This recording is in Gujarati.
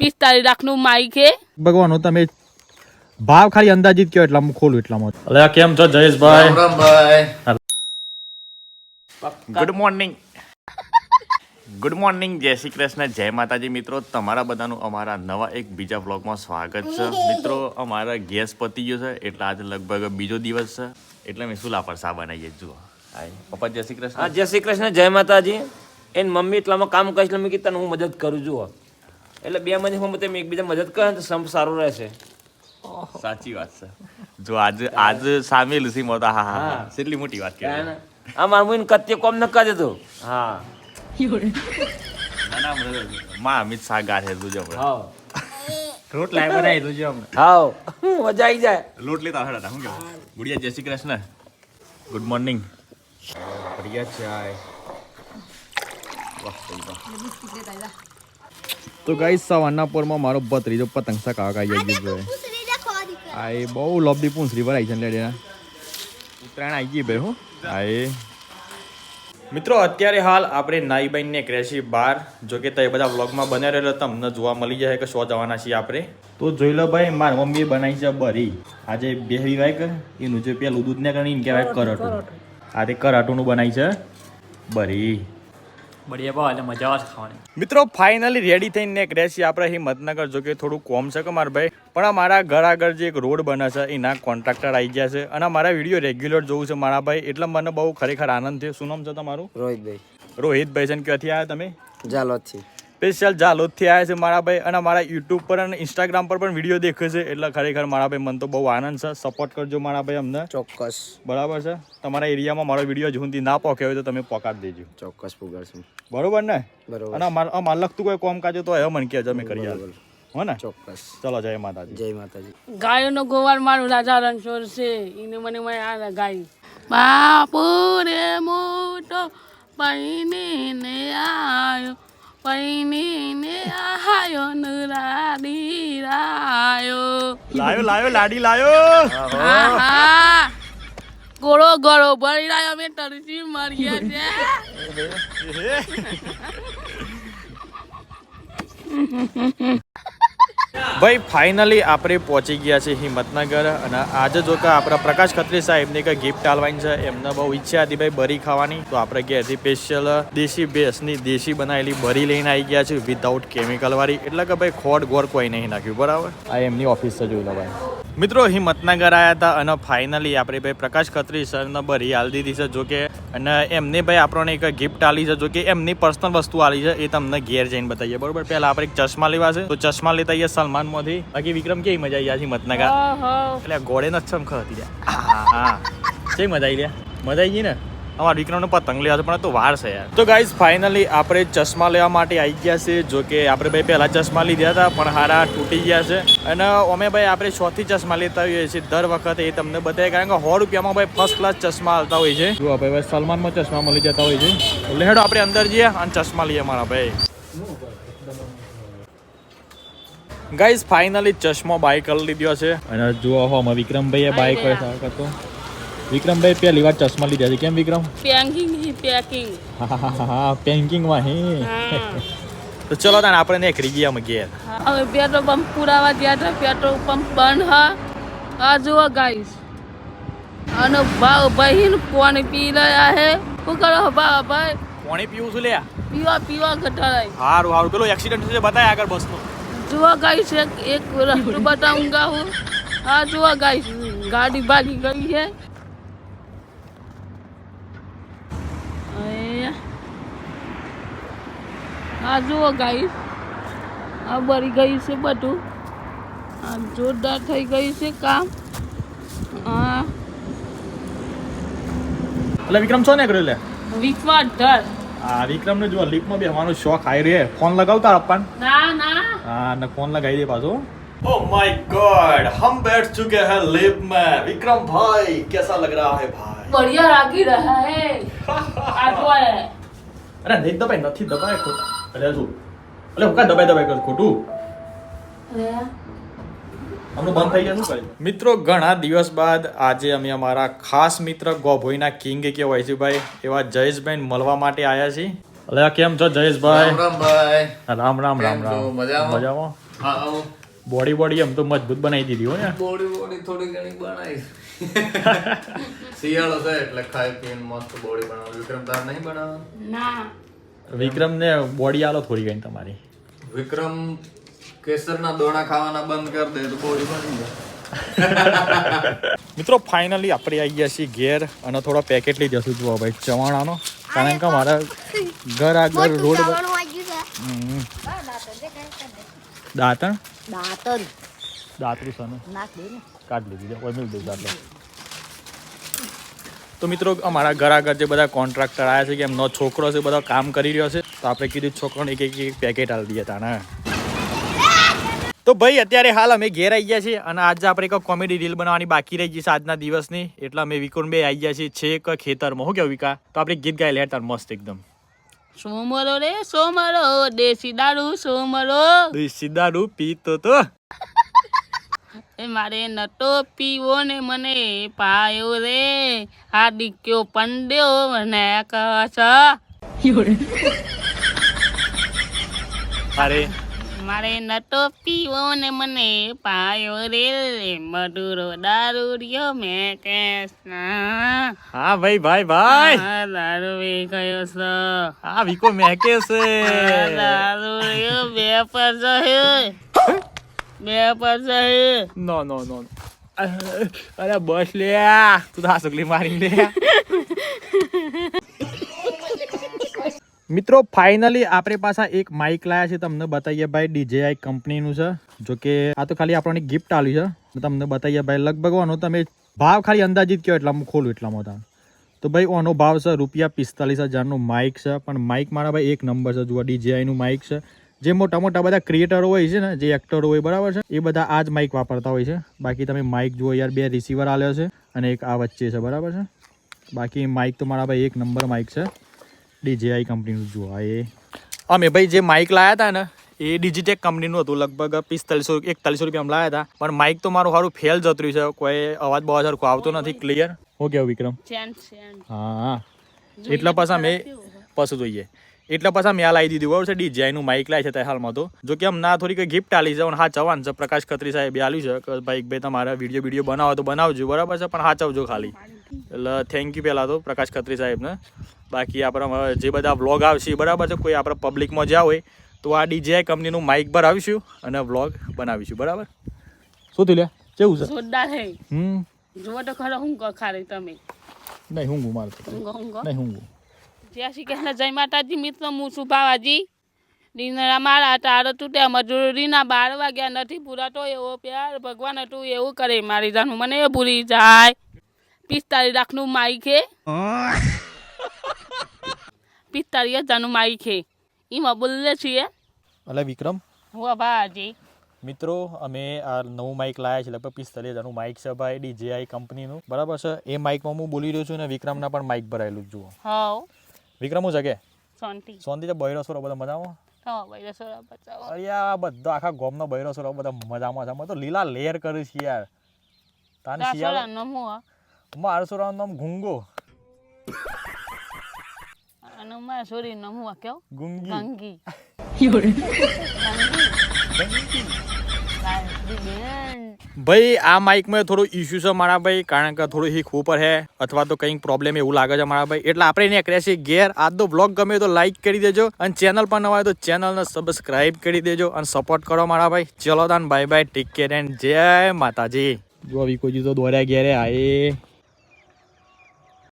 પિસ્તાલીસ લાખનું માઇક છે ભગવાનો તમે ભાવ ખાલી અંદાજિત કયો એટલા ખોલું એટલામાં અલે આ કેમ છો Jayeshbhai? Good morning. Good morning Jai Shri Krishna જય માતાજી. મિત્રો તમારા બધાનું અમારા નવા એક બીજા વ્લોગમાં સ્વાગત છે. મિત્રો અમારા ગેસ પતી ગયો છે. એટલે આજે લગભગ બીજો દિવસ છે. એટલે મેં શું લાપરસા બનાવીએ જુઓ. પપ્પા જય શ્રી કૃષ્ણ. જય શ્રી કૃષ્ણ જય માતાજી. એન મમ્મી એટલામાં કામ કરીશ એટલે મેં કીધું હું મદદ કરું છું એટલે બે માંથી હું તમે એકબીજા મદદ કરે તો સંપ સારો રહેશે. સાચી વાત છે. જો આજ આજ સામે લુસી મોતા હા હા કેટલી મોટી વાત કહેવાય. આ મારું એને કત્ય કોમ ન કરે તો હા. માં અમિત શાહ ગાઠે તું હા. રોટ લાઈ બનાવી તું જો હાવ મજા આવી જાય. લોટ લેતા હડા હું કે ગુડિયા જય શ્રી કૃષ્ણ. ગુડ મોર્નિંગ ગુડિયા ચાય વાહ વાહ. તો ગાઈસ સવારના પોરમાં મારો ભત્રીજો પતંગ સકાવા આવી ગયો છે. આ એ બહુ લોબડી પૂંછડી પર આવી છે લેડે ઉત્તરાયણ આવી ગઈ ભાઈ હું. આ એ. મિત્રો અત્યારે હાલ આપણે નાઈ બાઈને ક્રેશી બાર જો કે તે બધા વ્લોગમાં બન્યા રહેલો તમને જોવા મળી જાય કે શો જવાના છીએ આપણે. તો જોઈ લો ભાઈ મારી મમ્મી બનાવી છે બરી. આજે બે વાય એનું જે પેલું દૂધ ને કરીને કહેવાય કરાટું. આજે કરાટુનું બનાવી છે બરી. બઢિયા ભાવ એટલે મજા આવશે ખાવાની. મિત્રો ફાઇનલી રેડી થઈને એક રેસી આપણે હિંમતનગર જો કે થોડું કોમ છે કે મારા ભાઈ પણ મારા ઘર આગળ જે એક રોડ બને છે એના કોન્ટ્રાક્ટર આવી ગયા છે. અને મારા વીડિયો રેગ્યુલર જોવું છે મારા ભાઈ એટલે મને બહુ ખરેખર આનંદ થયો. શું નામ છે તમારું? રોહિતભાઈ. રોહિતભાઈ છે ક્યાંથી આવ્યા તમે? જાલોદથી સ્પેશિયલ જાલોદથી આવ્યા છે મારા ભાઈ અને મારા યુટ્યુબ પર અને ઇન્સ્ટાગ્રામ પર પણ વીડિયો દેખે છે. એટલે ખરેખર મારા ભાઈ મને તો બહુ આનંદ છે. સપોર્ટ કરજો મારા ભાઈ અમને. ચોક્કસ. બરાબર છે? તમારા એરિયામાં મારો વીડિયો જૂનથી ના પહોંચ્યો હોય તો તમે પહોંચાડી દેજો. ચોક્કસ પુગાડશું. બરોબર ને? બરોબર. અને અમાર લગતું કોઈ કોમ કાજો તો એ મને કહેજો અમે કરી આવીએ. હો ને? ચોક્કસ. ચલો જય માતાજી. જય માતાજી. ગાયોનો ગોવાર મારું રાજા રણછોડ છે. એને મને મને આ ગાય. બાપુ રે મોટો પૈણીને આયો. લાયો લાયો લાડી લાયો. આહા. ગોળો ગોળો ભરી લાયો અમે તરસી મર્યા છે. ભાઈ ફાઇનલી આપણે પહોંચી ગયા છે હિંમતનગર અને આજે જો કે આપણા પ્રકાશ ખત્રી સાહેબની કંઈ ગિફ્ટ આલવાની છે. એમને બહુ ઈચ્છા હતી ભાઈ બરી ખાવાની. તો આપણે ઘેરથી સ્પેશિયલ દેશી ભેંસની દેશી બનાવેલી બરી લઈને આવી ગયા છે વિધાઉટ કેમિકલ વાળી. એટલે કે ભાઈ ખોટ ગોળ કોઈ નહીં નાખ્યું, બરાબર? આ એમની ઓફિસ છે જોઈ લો ભાઈ મિત્રો હિંમતનગર આવ્યા હતા અને ફાઇનલી આપણે ભાઈ પ્રકાશ ખત્રી સરને બરી આલી દીધી છે. જોકે અને એમને ભાઈ આપણને એક ગિફ્ટ આલી છે. જોકે એમની પર્સનલ વસ્તુ આલી છે. એ તમને ઘેર જઈને બતાવીએ. બરોબર? પહેલા આપણે એક ચશ્મા લેવા છે. તો ચશ્મા લેતા આવીએ સલમાનમાંથી બાકી વિક્રમ કેવી મજા આવી હિંમતનગર? એટલે ઘોડે ન ચમખ હતી. હા હા. કેવી મજા આવી લ્યા મજા આવી ગઈ ને? અમારા દીકરાનો પતંગ લેવા પણ તો વાર છે યાર. તો ગાઈઝ ફાઇનલી આપણે ચશ્મા લેવા માટે આવી ગયા છે જો કે આપણે ભાઈ પહેલા ચશ્મા લીધા હતા પણ હારા તૂટી ગયા છે. અને અમે ભાઈ આપણે સો થી ચશ્મા લેતા હોઈએ છીએ દર વખતે એ તમને બતાવે કારણ કે સો રૂપિયામાં ભાઈ ફર્સ્ટ ક્લાસ ચશ્મા આવતા હોય છે. જો ભાઈ ભાઈ સલમાનમાં ચશ્મા મળી જતા હોય છે. હેડો આપણે અંદર જઈએ અને ચશ્મા લઈએ મારા ભાઈ. ગાઈઝ ફાઇનલી ચશ્મો બાય કરી લીધો છે. અને જુઓ હો અમે વિક્રમભાઈએ બાય કરતો વિક્રમ ભાઈ પહેલી વાર ચશ્મા લીધા છે. કેમ વિક્રમ? પેંગિંગ હી પેકિંગ હા પેંગિંગમાં હે. તો ચલો તાન આપણે એક રીગિયામાં ગયા હવે પેટ્રોલ પંપ પુરાવા ગયા છે પેટ્રોલ પંપ બંધ હા. આ જુઓ ગાઈસ અને ભાવ બહેન પાણી પી રહ્યા હે? હું કરો ભાવ ભાઈ? પાણી પીવું છું લે પીવા પીવા ઘટાડાય. હારું હારું. પેલો એક્સિડન્ટ છે બતાય આગળ બસનો જુઓ ગાઈસ એક એક બતાવું ગા હું. હા જુઓ ગાઈસ ગાડી ભાગી ગઈ હે. હા જુઓ ગાઈસ આ બળી ગઈ છે બધું આ જોરદાર થઈ ગઈ છે કામ હા એટલે વિક્રમ છો ને કર્યો લે વિશ્વાસ ધર આ વિક્રમને જો લીપમાં બેસવાનો શોખ આવી રહ્યો ફોન લગાવતા અપ્પાન ના ના हाँ न फोन लगाई दे पासो ओ माय गॉड हम बैठ चुके हैं लिप में विक्रम भाई कैसा लग रहा है भाई बढ़िया लागी रहा है आठवा है અરે નહીં દબાય નથી દબાય ખોટા અરે તું. અરે હું કા દબાઈ દબાઈ કર ખોટું? મિત્રો ઘણા દિવસ બાદ આજે અમે અમારા ખાસ મિત્ર ગોભોઈના કિંગ કહેવાય છે ભાઈ એવા જયેશભાઈ મળવા માટે આવ્યા છીએ. અલે આ કેમ છો જયેશભાઈ? રામ ભાઈ. રામ રામ રામ રામ. મજામાં? મજામાં? બોડી બોડી એમ તો મજબૂત બનાવી દીધી હોય બોડી બોડી થોડી ઘણી બનાવી. શિયાળો છે એટલે ખાઈ પીને મસ્ત બોડી બનાવો. વિક્રમ તાર નહીં બનાવો? ના. વિક્રમને બોડી આલો થોડી ઘણી તમારી. વિક્રમ કેસરના દોણા ખાવાના બંધ કરી દે તો બોડી બની જાય. મિત્રો ફાઇનલી આપણે આવી ગયા છીએ ઘેર અને થોડો પેકેટ લઈ જશું જુઓ ભાઈ ચવાણાનો. કારણ કે મારા ઘર આગળ રોડ. દાંતણ દાંતન દાંતરું છે ને? નાખ દે ને. કાઢ લીધી. ઓય મિલ દઉં દાંતલો તો મિત્રો અમારા ઘર આગળ જે બધા કોન્ટ્રાક્ટર આવ્યા છે કે એમનો છોકરો છે બધા કામ કરી રહ્યો છે તો આપણે કીધું છોકરોને એક એક એક પેકેટ આલી દઈએ તાને તો ભાઈ અત્યારે હાલ અમે ઘેર આવી ગયા છીએ અને આજે આપણે એક કોમેડી રીલ બનાવવાની બાકી રહી ગઈ છે આજના દિવસની. એટલે અમે વિકુન બે આવી ગયા છીએ છેક ખેતરમાં. હું કેવું વિકા? તો આપણે ગીત ગાઈ લે તાર મસ્ત એકદમ. સોમરો રે? સોમરો દેશી દારૂ સોમરો દેશી દારૂ પીતો તો મારે નટો પીવો ને મને પાયો રે. હાર્દિક્યો પંડ્યો મને કસ અરે મારે નટો પીવો ને મને પાયો રે. મધુરો દારૂ રહ્યો મેં કેસ હા ભાઈ ભાઈ ભાઈ. દારૂ વે ગયો છે. હા વિકો મેં છે દારૂ રહ્યો બે પર જશે બે પર જશે નો નો નો. અરે, બસ લે. તું તો હાસુકલી મારી લે. મિત્રો ફાઇનલી આપણે પાછા એક માઇક લાયા છે. તમને બતાવીએ ભાઈ ડીજેઆઈ કંપનીનું છે. જો કે આ તો ખાલી આપણને ગિફ્ટ આવ્યું છે. તમને બતાવીએ ભાઈ, લગભગ ઓનો તમે ભાવ ખાલી અંદાજિત કયો એટલામાં ખોલું એટલા મોટા તો ભાઈ ઓનો ભાવ છે રૂપિયા પિસ્તાલીસ હજારનું માઇક છે. પણ માઇક મારા ભાઈ એક નંબર છે. જુઓ ડીજેઆઈનું માઇક છે. જે મોટા મોટા બધા ક્રિએટરો હોય છે ને જે એક્ટરો હોય બરાબર છે એ બધા આ જ માઇક વાપરતા હોય છે. બાકી તમે માઇક જુઓ યાર બે રિસીવર આલ્યો છે અને એક આ વચ્ચે છે બરાબર છે. બાકી માઇક તો મારા ભાઈ એક નંબર માઇક છે. ડીજેઆઈ કંપનીનું જુઓ આ એ. અમે ભાઈ જે માઇક લાયા હતા ને એ ડિજિટેક કંપનીનું હતું લગભગ પિસ્તાલીસો એકતાલીસો રૂપિયામાં લાયા હતા. પણ માઇક તો મારું સારું ફેલ જતું રહ્યું છે કોઈ અવાજ બહુ સરખો આવતો નથી ક્લિયર હો કેવું વિક્રમ હા એટલા પાછા મેં પાછું જોઈએ. એટલે પાછા મેં લાવી દીધું બરાબર છે? ડીજેઆઈનું માઇક લાવી છે તે હાલમાં તો. જો કે આમ ના થોડીક ગિફ્ટ આલી છે હા ચવાન છે. પ્રકાશ ખત્રી સાહેબે આલ્યું છે કે ભાઈ ભાઈ તમારા વીડિયો વીડિયો બનાવો તો બનાવજો બરાબર છે? પણ હાચવજો ખાલી. એટલે થેન્ક યુ પહેલાં તો પ્રકાશ ખત્રી સાહેબને. બાકી આપણા જે બધા વ્લોગ આવશે બરાબર છે. કોઈ આપણે પબ્લિકમાં જ્યાં હોય તો આ ડીજેઆઈ કંપનીનું માઇક પર આવીશું અને વ્લોગ બનાવીશું બરાબર? શું થયું લે? કેવું છે? જોરદાર હે હમ. જોવો તો ખરો હું ખારે તમે. નહીં હું મારું ઊંઘો ઊંઘો નહીં હું જય શ્રી કૃષ્ણ જય માતાજી. મિત્ર હું સુભાવાજી દિનરા મારા તારો તૂટ્યા મજૂરીના બાર વાગ્યા નથી પૂરાતો એવો પ્યાર. ભગવાન હતું એવું કરે મારી જાનું મને એ ભૂલી જાય. પિસ્તાળી રાખનું માઈ હે. પિસ્તાળી જાનું માઈ હે. એમાં બોલીએ છીએ. અલે વિક્રમ. હું બાવાજી મિત્રો અમે આ નવું માઇક લાયા છે લગભગ પિસ્તાલીસ હજારનું માઇક છે ભાઈ ડીજેઆઈ કંપનીનું. બરાબર છે? એ માઇકમાં હું બોલી રહ્યો છું અને વિક્રમના પણ માઇક ભરાયેલું જુઓ. હવ. વિક્રમ હું જગે શાંતિ શાંતિ તો બૈરો સોરો બધા મજામાં? હો અરે આ બધા આખા ગોમનો બૈરો સોરો બધા મજામાં છે. અમે તો લીલા લેર કર્યું છે યાર. તાને શિયાળ નમો મારો સોરાનું નામ ગુંગો અને સોરી છોરી નમો કેવો? ગુંગી ગંગી ભાઈ ભાઈ આ માઇકમાં થોડો ઇશ્યુ છે મારા ભાઈ કારણ કે થોડું હીક ઉપર હે અથવા તો કંઈક પ્રોબ્લેમ એવું લાગે છે મારા ભાઈ. એટલે આપણે નીકળ્યા છીએ ઘેર આજનો બ્લોગ ગમે તો લાઈક કરી દેજો અને ચેનલ પર નવા હોય તો ચેનલને સબસ્ક્રાઇબ કરી દેજો અને સપોર્ટ કરો મારા ભાઈ. ચલો તાન bye bye take care and Jai Mataji. જો વિકોજી તો દોર્યા ઘેરે આએ